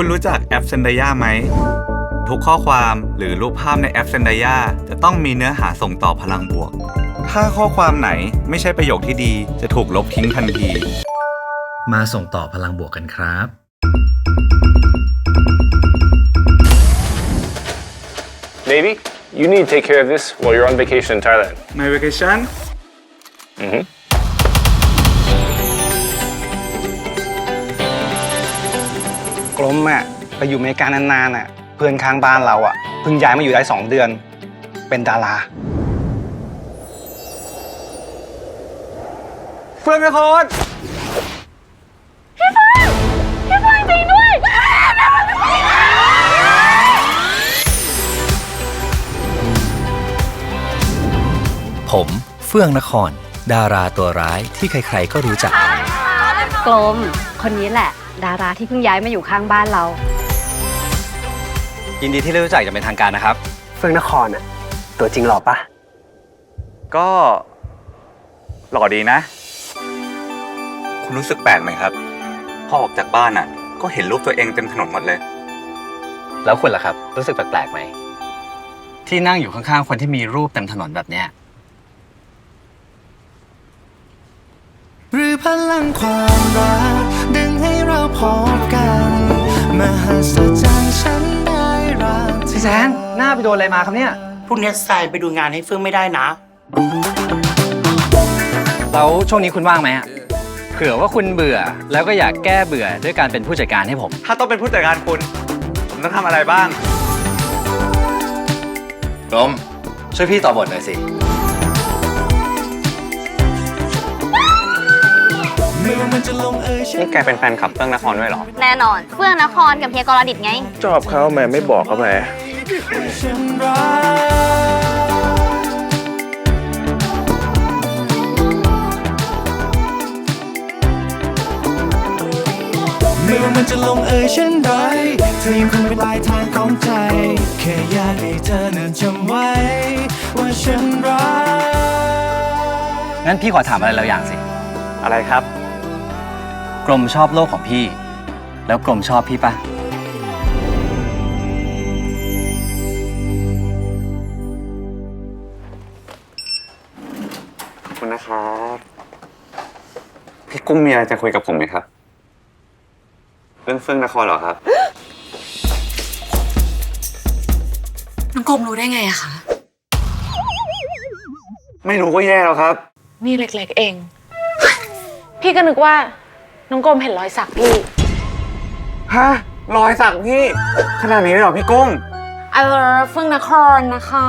คุณรู้จักแอป z e n d a y a ไหม ทุกข้อความหรือรูปภาพในแอป z e n d a y a จะต้องมีเนื้อหาส่งต่อพลังบวก ถ้าข้อความไหนไม่ใช่ประโยคที่ดี จะถูกลบทิ้งทันที มาส่งต่อพลังบวกกันครับ Navy, you need to take care of this while you're on vacation in Thailand. My vacation Mm-hmm. กลมอะไปอยู่อเมริกานานๆอะเพื่อนข้างบ้านเราอะเพิ่งย้ายมาอยู่ได้สองเดือน เป็นดารา เพื่อนไม่โคตรผมเฟื่องนคร ดาราตัวร้ายที่ใครๆก็รู้จัก กลม คนนี้แหละ ดาราที่เพิ่งย้ายมาอยู่ข้างบ้านเรา ยินดีที่ได้รู้จักอย่างเป็นทางการนะครับ เฟื่องนครอะ ตัวจริงหล่อปะก็หล่อดีนะ คุณรู้สึกแปลกไหมครับ พอออกจากบ้านอะ ก็เห็นรูปตัวเองเต็มถนนหมดเลย แล้วคุณล่ะครับ รู้สึกแปลกๆไหม ที่นั่งอยู่ข้างๆคนที่มีรูปเต็มถนนแบบเนี้ย หรือพลังความรักดึงให้เรา พบกันมหัศจรรย์ฉันได้รักพี่แซนหน้าไปโดนอะไรมาครับเนี่ย พรุ่งนี้ทรายไปดูงานให้เฟื่องไม่ได้นะ แล้วช่วงนี้คุณว่างไหมอะเผื่อว่าคุณเบื่อแล้วก็อยากแก้เบื่อด้วยการเป็นผู้จัดการให้ผม ถ้าต้องเป็นผู้จัดการคุณ ผมต้องทำอะไรบ้างกรมช่วยพี่ต่อบทหน่อยสิ นจะลงเอยฉันนี่แกเป็นแฟนคลับเรื่องนครด้วยเหรอ แน่นอนเฟื่องนครกับเฮียกรดิตไง ชอบเขาแม่ไม่บอกเขาไปฉันรักเมื่อมันจะลงเอยเช่นไรเธอยังคงเป็นปลายทางของใจ แค่อยากให้เธอนั้นจำไว้ ว่าฉันรัก งั้นพี่ขอถามอะไรแล้วอย่างสิ อะไรครับ กรมชอบโลกของพี่ แล้วกรมชอบพี่ปะขอบคุณนะครับพี่กุ้งมีอะไรจะคุยกับผมไหมครับ เรื่องเฟื่องนครเหรอครับ น้องกลมรู้ได้ไงอะคะไม่รู้ก็แย่แล้วครับ นี่เล็กๆเอง พี่ก็นึกว่า น้องกลมเห็นรอยสักพี่ ฮะรอยสักพี่ ขนาดนี้เลยเหรอพี่กุ้งเออเฟื่องนครนะคะ